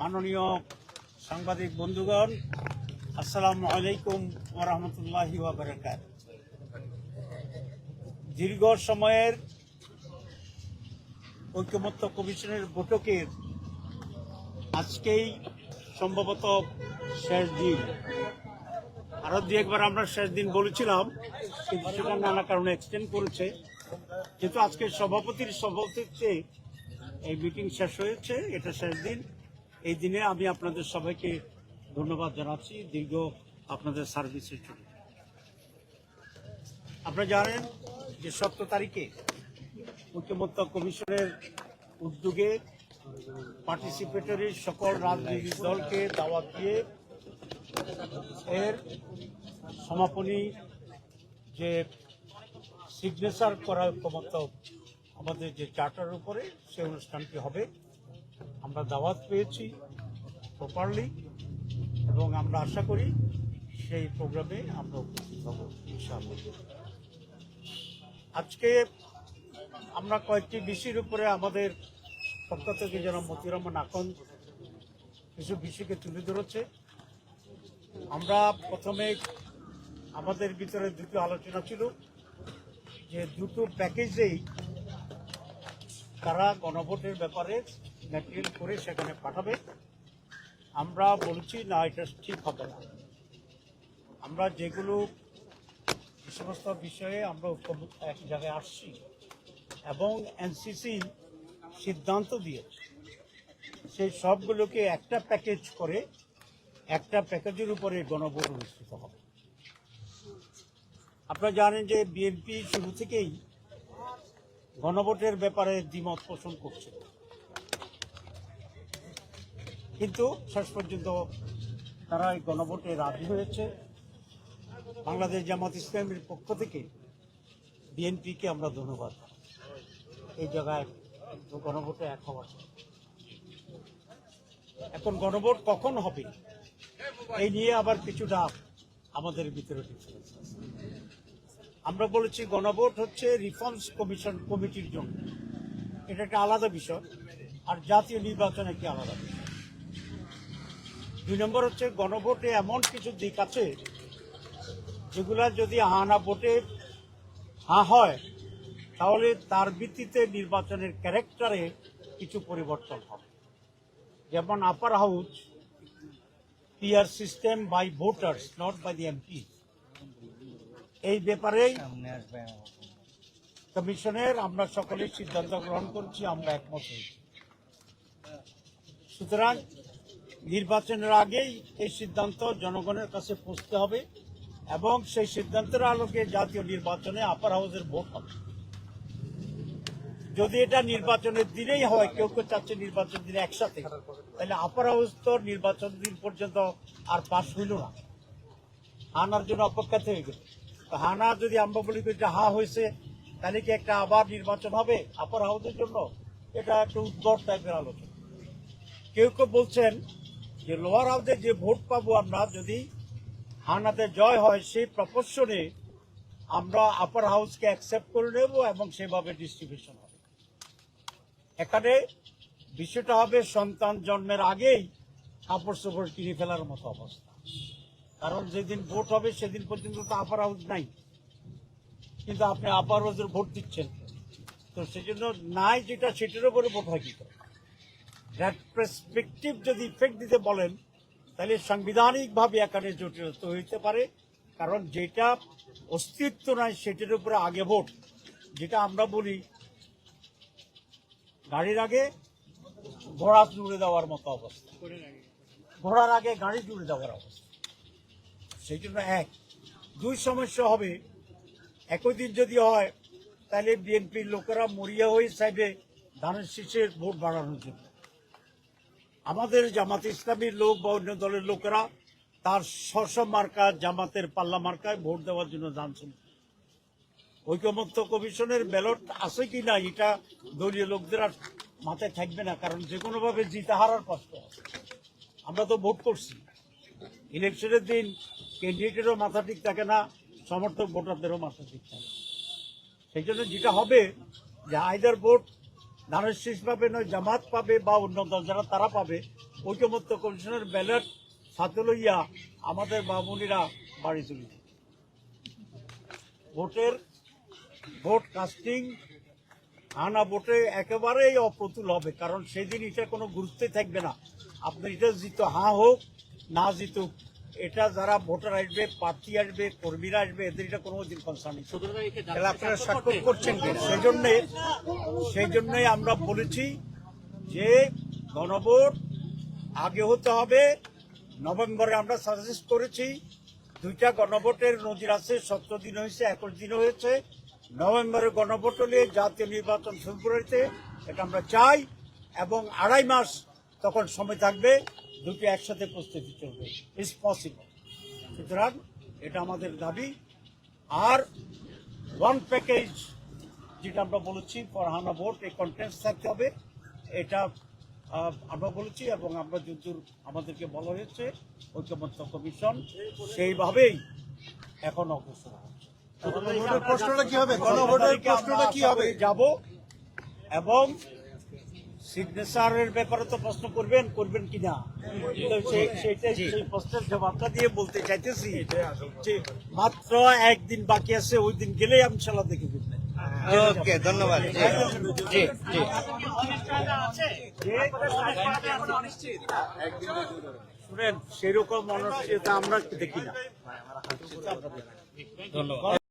মাননীয় সাংবাদিক বন্ধুগণ, আসসালামু আলাইকুম রাহমাতুল্লাহি দীর্ঘ সময়ের ঐক্যমত্য কমিশনের বৈঠকের আজকেই সম্ভবত শেষ দিন। আরও দু একবার আমরা শেষ দিন বলেছিলাম, কিন্তু সেটা নানা কারণে এক্সটেন্ড করেছে। যেহেতু আজকে সভাপতির সভাপতিত্বে এই মিটিং শেষ হয়েছে, এটা শেষ দিন। এই দিনে আমি আপনাদের সবাইকে ধন্যবাদ জানাচ্ছি, দীর্ঘ আপনাদের সার্ভিসের জন্য। আপনারা জানেন যে সতেরো তারিখে ঐক্যমত্য কমিশনের উদ্যোগে পার্টিসিপেটরি সকল রাজনৈতিক দলকে দাওয়াত দিয়ে এর সমাপনী যে সিগনেচার করার ঐক্যমত্য আমাদের যে চার্টার উপরে সেই অনুষ্ঠানটি হবে। আমরা দাওয়াত পেয়েছি প্রপারলি এবং আমরা আশা করি সেই প্রোগ্রামে আমরা উপস্থিত হব, ইনশাআল্লাহ। আজকে আমরা কয়েকটি বিষয়ের উপরে আমাদের পক্ষ থেকে যেন মতিউর রহমান আকন কিছু বিষয়কে তুলে ধরেছে। আমরা প্রথমে আমাদের ভিতরে দুটো আলোচনা ছিল। যে দুটো প্যাকেজেই তারা গণভোটের ব্যাপারে ম্যাটেরিয়াল করে সেখানে পাঠাবে, আমরা বলছি, না, এটা ঠিক হবে না। আমরা যেগুলো সমস্ত বিষয়ে আমরা এক জায়গায় আসছি এবং এনসিসি সিদ্ধান্ত দিয়েছে, সেই সবগুলোকে একটা প্যাকেজ করে একটা প্যাকেজের উপরে গণভোট অনুষ্ঠিত হবে। আপনারা জানেন যে বিএনপি শুরু থেকেই গণভোটের ব্যাপারে দ্বিমত পোষণ করছে। কিন্তু শেষ পর্যন্ত তারা এই গণভোটে রাজি হয়েছে। বাংলাদেশ জামাত ইসলামের পক্ষ থেকে বিএনপিকে আমরা ধন্যবাদ এই জায়গায় গণভোটে এক হওয়ার এখন গণভোট কখন হবে, এই নিয়ে আবার কিছুটা আমাদের ভিতরে আছে। আমরা বলেছি গণভোট হচ্ছে রিফর্মস কমিশন কমিটির জন্য। এটা একটা আলাদা বিষয়, আর জাতীয় নির্বাচন একটি আলাদা বিষয়। দুই নম্বর হচ্ছে গণভোটে এমন কিছু দিক আছে, যেগুলা যদি হা না ভোটে হা হয়, তাহলে তার ভিত্তিতে নির্বাচনের ক্যারেক্টারে কিছু পরিবর্তন হবে। যেমন upper house PR system by voters not by the MP এই ব্যাপারেই কমিশনের আমরা সকলে সিদ্ধান্ত গ্রহণ করছি আমরা একমত হয়েছি সুতরাং নির্বাচনের আগেই এই সিদ্ধান্ত জনগণের কাছে পৌঁছতে হবে এবং সেই সিদ্ধান্তের আলোকে জাতীয় নির্বাচনে আপার হাউসের ভোট হবে। যদি এটা নির্বাচনের দিনেই হয় কেউ কেউ চাচ্ছে নির্বাচন দিনে একসাথে তাহলে আপার হাউস তো নির্বাচন দিন পর্যন্ত আর পাশ হইল না। আনার জন্য অপেক্ষাতে হয়ে গেল। তো হানা যদি আমরা বলি যে হা হয়েছে, তাহলে কি একটা আবার নির্বাচন হবে আপার হাউসের জন্য? এটা একটা উদ্ভট টাইপের আলোচনা। কেউ কেউ বলছেন যে লোয়ার হাউসে যে ভোট পাবো আমরা, যদি হানাতে জয় হয়, সেই প্রপোর্শনে আমরা আপার হাউসকে অ্যাকসেপ্ট করে নেব এবং সেভাবে ডিস্ট্রিবিউশন হবে। এখানে বিষয়টা হবে সন্তান জন্মের আগেই কাপড় চোপড় কিনে ফেলার মতো অবস্থা। কারণ যেদিন ভোট হবে, সেদিন পর্যন্ত তো আপার হাউস নাই। কিন্তু আপনি আপার হাউসের ভোট দিচ্ছেন। তো সেজন্য নাই যেটা, সেটার উপরে ভোট হয় কি করে? দ্যাট পার্সপেক্টিভ যদি ইফেক্ট দিতে বলেন, তাহলে সাংবিধানিকভাবে এখানে জটিলতা হইতে পারে। কারণ যেটা অস্তিত্ব নাই, সেটার উপরে আগে ভোট। যেটা আমরা বলি, গাড়ির আগে ঘোড়া জুড়ে দেওয়ার মতো অবস্থা। ঘোড়ার আগে গাড়ি জুড়ে দেওয়ার অবস্থা। সেই জন্য এক। দুই সমস্যা হবে। একই দিন যদি হয়, তাহলে বিএনপির লোকেরা মরিয়া হয়ে চাইবে ধানের শীষের ভোট বাড়ানোর জন্য। আমাদের জামাত ইসলামীর লোক বা অন্য দলের লোকেরা তার স্বস মার্কা, জামাতের পাল্লা মার্কায় ভোট দেওয়ার জন্য জানছেন ঐকমত্য কমিশনের ব্যালট আছে কি না, এটা দলীয় লোকদের আর মাথায় থাকবে না, কারণ যে কোনোভাবে জিতে হারার কষ্ট আমরা তো ভোট করছি। ইলেকশনের দিন ক্যান্ডিডেটেরও মাথা ঠিক থাকে না, সমর্থক ভোটারদেরও মাথা ঠিক থাকে সেই জন্য যেটা হবে যে আইদার ভোট ধানের শীষ পাবে নয়, জামাত পাবে বা অন্য দল যারা তারা পাবে, ঐক্যমত্য কমিশনের ব্যালট সাথে লইয়া আমাদের বামুনিরা বাড়ি যাবে। ভোটের ভোট কাস্টিং আনা ভোটে একেবারেই অপ্রতুল হবে, কারণ সেদিন এটা কোনো গুরুত্বই থাকবে না আপনার এটা জিত, হা হোক, না জিতুক এটা যারা ভোটার আসবে প্রার্থী আসবে কর্মীরা আসবে এদের এটা কোনো দিন কনসার্ন নেই। তাহলে আপনারা স্বাক্ষর করছেন সেই জন্যে সেই জন্যই আমরা বলেছি যে গণভোট আগে হতে হবে নভেম্বরে আমরা সাজেস্ট করেছি দুইটা গণভোটের নজির আছে সতেরো দিন হয়েছে একুশ দিন হয়েছে। নভেম্বরে গণভোট হলে জাতীয় নির্বাচন ফেব্রুয়ারিতে এটা আমরা চাই এবং আড়াই মাস তখন সময় থাকবে। দুটো একসাথে প্রস্তুতি চলবে। ইস পসিবল সুতরাং এটা আমাদের দাবি। আর ওয়ান প্যাকেজ যেটা আমরা বলেছি ফরহানা ভোট এই কন্টেন্টস থাকতে হবে। এটা আমরা বলেছি এবং আমরা যদ্দূর আমাদেরকে বলা হয়েছে ঐক্যমত্য কমিশন সেইভাবেই এখন অগ্রসর হচ্ছে। প্রশ্নটা কি হবে? গণভোটের প্রশ্নটা কি হবে? যাব। এবং সিগনেচারের ব্যাপারে তো প্রশ্ন করবেন করবেন সেইটাই সেই প্রশ্নের জবাবটা দিয়ে বলতে চাইতেছি যে মাত্র একদিন বাকি আছে ওই দিন গেলেই আমি ইনশাল্লাহ দেখে ওকে ধন্যবাদ। জি। জি শুনেন সেরকম অনিশ্চয়তা আমরা দেখি না। ধন্যবাদ।